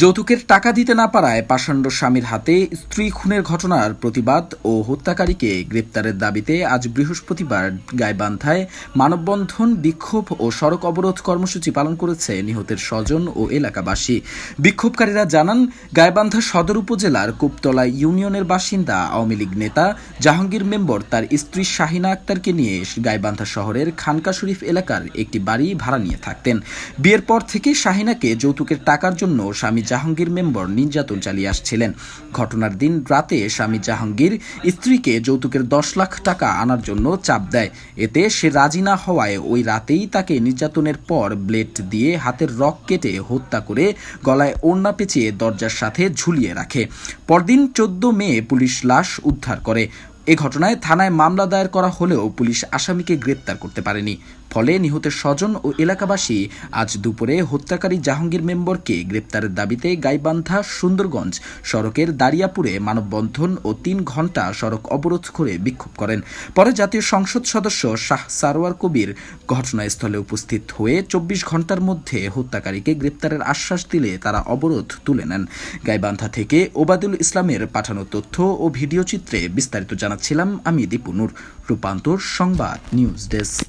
যৌতুকের টাকা দিতে না পারায় পাষাণ্ড স্বামীর হাতে স্ত্রী খুনের ঘটনার প্রতিবাদ ও হত্যাকারীকে গ্রেপ্তারের দাবিতে আজ বৃহস্পতিবার গাইবান্ধায় মানববন্ধন, বিক্ষোভ ও সড়ক অবরোধ কর্মসূচি পালন করেছে নিহতের স্বজন ও এলাকাবাসী। বিক্ষোভকারীরা জানান, গাইবান্ধা সদর উপজেলার কুপতলা ইউনিয়নের বাসিন্দা, আওয়ামী লীগ নেতা, জাহাঙ্গীর মেম্বর তার স্ত্রী শাহিনা আক্তারকে নিয়ে গাইবান্ধা শহরের খানকা শরীফ এলাকার একটি বাড়ি ভাড়া নিয়ে থাকতেন। বিয়ের পর থেকে শাহিনাকে যৌতুকের টাকার জন্য স্বামী জাহাঙ্গীর মেম্বর নির্যাতন চালিয়ে আসছিলেন। ঘটনার দিন রাতে স্বামী জাহাঙ্গীর স্ত্রীকে যৌতুকের দশ লাখ টাকা আনার জন্য চাপ দেয়। এতে সে রাজি না হওয়ায় ওই রাতেই তাকে নির্যাতনের পর ব্লেড দিয়ে হাতের রক কেটে হত্যা করে গলায় ওড়না পেঁচিয়ে দরজার সাথে ঝুলিয়ে রাখে। পরদিন চোদ্দ মে পুলিশ লাশ উদ্ধার করে। এ ঘটনায় থানায় মামলা দায়ের করা হলেও পুলিশ আসামিকে গ্রেপ্তার করতে পারেনি। ফলে নিহতের স্বজন ও এলাকাবাসী আজ দুপুরে হত্যাকারী জাহাঙ্গীর মেম্বরকে গ্রেপ্তারের দাবিতে গাইবান্ধা সুন্দরগঞ্জ সড়কের দারিয়াপুরে মানববন্ধন ও তিন ঘণ্টা সড়ক অবরোধ করে বিক্ষোভ করেন। পরে জাতীয় সংসদ সদস্য শাহ সারোয়ার কবির ঘটনাস্থলে উপস্থিত হয়ে চব্বিশ ঘণ্টার মধ্যে হত্যাকারীকে গ্রেপ্তারের আশ্বাস দিলে তারা অবরোধ তুলে নেন। গাইবান্ধা থেকে ওবাদুল ইসলামের পাঠানো তথ্য ও ভিডিও চিত্রে বিস্তারিত জানাচ্ছিলাম আমি দীপুনুর রূপান্তর সংবাদ নিউজ ডেস্ক।